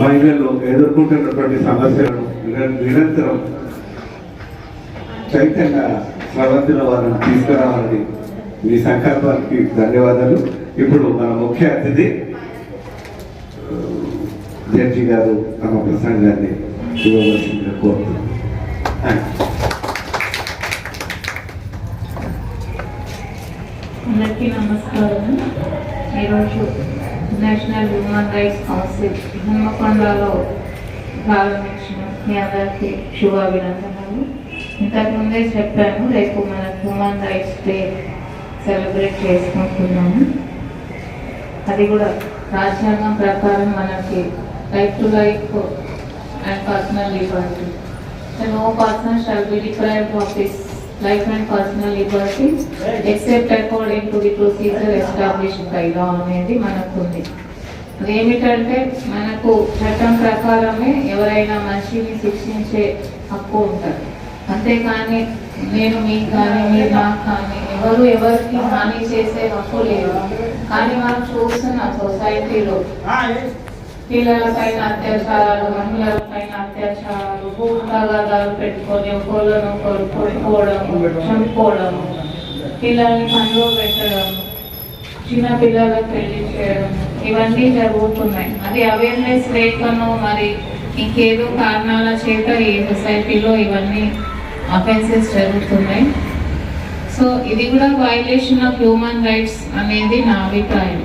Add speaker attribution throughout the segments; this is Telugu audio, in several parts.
Speaker 1: మహిళలు ఎదుర్కొంటున్నటువంటి సమస్యలను నిరంతరం చైతన్య ప్రవర్తన వారిని తీసుకురావాలని మీ సంకల్పానికి ధన్యవాదాలు. ఇప్పుడు మన ముఖ్య అతిథి జడ్జి గారు తమ ప్రసంగాన్ని ఇవ్వవలసిందిగా కోరుతున్నాను.
Speaker 2: అందరికీ నమస్కారం. ఈరోజు నేషనల్ హ్యూమన్ రైట్స్ కౌన్సిల్ హన్మకొండలో ప్రారంభించిన మీ అందరికీ శుభాభినందనలు. ఇంతకుముందే చెప్పాను రేపు మన హ్యూమన్ రైట్స్ డే సెలబ్రేట్ చేసుకుంటున్నాము. అది కూడా రాజ్యాంగం ప్రకారం మనకి right to life and personal liberty no person shall be deprived of life and personal liberty except according to the procedure established by law అనేది మనకు ఉంది అదేమిటంటే మనకు చట్టం ప్రకారమే ఎవరైనా మనిషిని శిక్షించే హక్కు ఉంటుంది. అంతేకాని నేను మీకు కానీ మీరు నాకు కానీ ఎవరు ఎవరికి హాని చేసే హక్కు లేదు. కానీ మనం చూస్తున్నాం సొసైటీలో పిల్లల పైన అత్యాచారాలు మహిళల పెట్టుకొని ఒకళ్ళను ఒకరు కొట్టుకోవడం చంపుకోవడం పిల్లల్ని పనిలో పెట్టడం చిన్న పిల్లలకు పెళ్ళి చేయడం ఇవన్నీ జరుగుతున్నాయి. అది అవేర్నెస్ లేకనో మరి ఇంకేదో కారణాల చేత ఈ సొసైటీలో ఇవన్నీ అఫెన్సెస్ జరుగుతున్నాయి. సో ఇది కూడా వైలేషన్ ఆఫ్ హ్యూమన్ రైట్స్ అనేది నా అభిప్రాయం.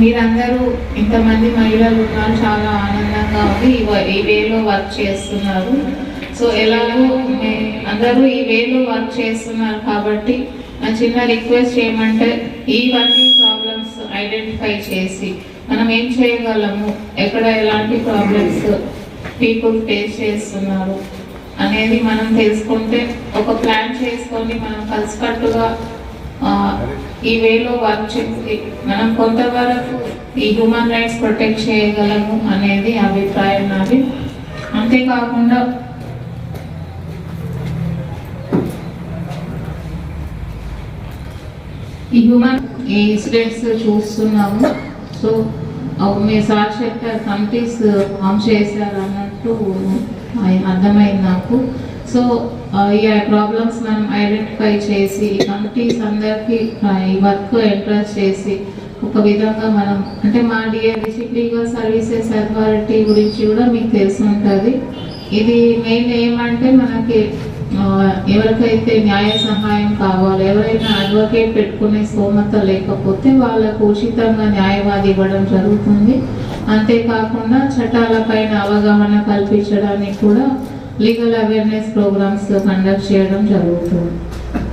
Speaker 2: మీరందరూ ఇంతమంది మహిళలు ఉన్నారు చాలా ఆనందంగా ఉంది. ఈ వేలో వర్క్ చేస్తున్నారు. సో ఎలాగో అందరూ ఈ వేలో వర్క్ చేస్తున్నారు కాబట్టి నా చిన్న రిక్వెస్ట్ ఏమంటే వర్కింగ్ ప్రాబ్లమ్స్ ఐడెంటిఫై చేసి మనం ఏం చేయగలము? ఎక్కడ ఎలాంటి ప్రాబ్లమ్స్ పీపుల్ ఫేస్ చేస్తున్నారు? అనేది మనం తెలుసుకుంటే ఒక ప్లాన్ చేసుకొని మనం కలిసికట్టుగా ఈ వేలో వర్క్ చేసి మనం కొంతవరకు ఈ హ్యూమన్ రైట్స్ ప్రొటెక్ట్ చేయగలము అనేది అభిప్రాయం నాది. అంతేకాకుండా ఈ హ్యూమన్ ఈ ఇన్సిడెంట్స్ చూస్తున్నాము. సో మీ సార్ చెప్పారు కమిటీస్ ఫామ్ చేశారు అన్నట్టు అర్థమైంది నాకు. సో ఈ ప్రాబ్లమ్స్ మనం ఐడెంటిఫై చేసి కమిటీస్ అందరికీ ఈ వర్క్ ఎంట్రెస్ట్ చేసి ఒక విధంగా మనం అంటే మా డిఆర్ లీగల్ సర్వీసెస్ అథారిటీ గురించి కూడా మీకు తెలిసి ఉంటుంది. ఇది మెయిన్ ఏమంటే మనకి ఎవరికైతే న్యాయ సహాయం కావాలి ఎవరైనా అడ్వకేట్ పెట్టుకునే స్తోమత లేకపోతే వాళ్ళకు ఉచితంగా న్యాయవాది ఇవ్వడం జరుగుతుంది. అంతేకాకుండా చట్టాలపైన అవగాహన కల్పించడానికి కూడా లీగల్ అవేర్నెస్ ప్రోగ్రామ్స్ కండక్ట్ చేయడం జరుగుతుంది.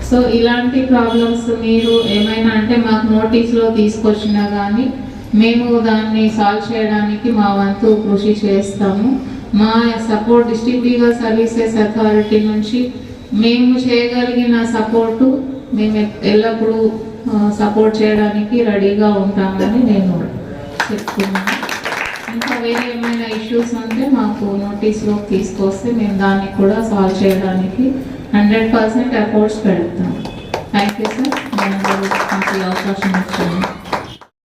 Speaker 2: సో ఇలాంటి ప్రాబ్లమ్స్ మీరు ఏమైనా అంటే మాకు నోటీస్లో తీసుకొచ్చినా కానీ మేము దాన్ని సాల్వ్ చేయడానికి మా వంతు కృషి చేస్తాము. మా support district legal services authority నుంచి మేము చేయగలిగిన సపోర్టు మేము ఎల్లప్పుడూ సపోర్ట్ చేయడానికి రెడీగా ఉంటామని నేను చెప్తున్నాను. ఇంకా వేరే ఏమైనా ఇష్యూస్ ఉంటే మాకు నోటీస్లో తీసుకొస్తే మేము దాన్ని కూడా సాల్వ్ చేయడానికి హండ్రెడ్ పర్సెంట్ ఎఫర్ట్స్ పెడతాం. థ్యాంక్ యూ సార్ నాకు అవకాశం అవకాశం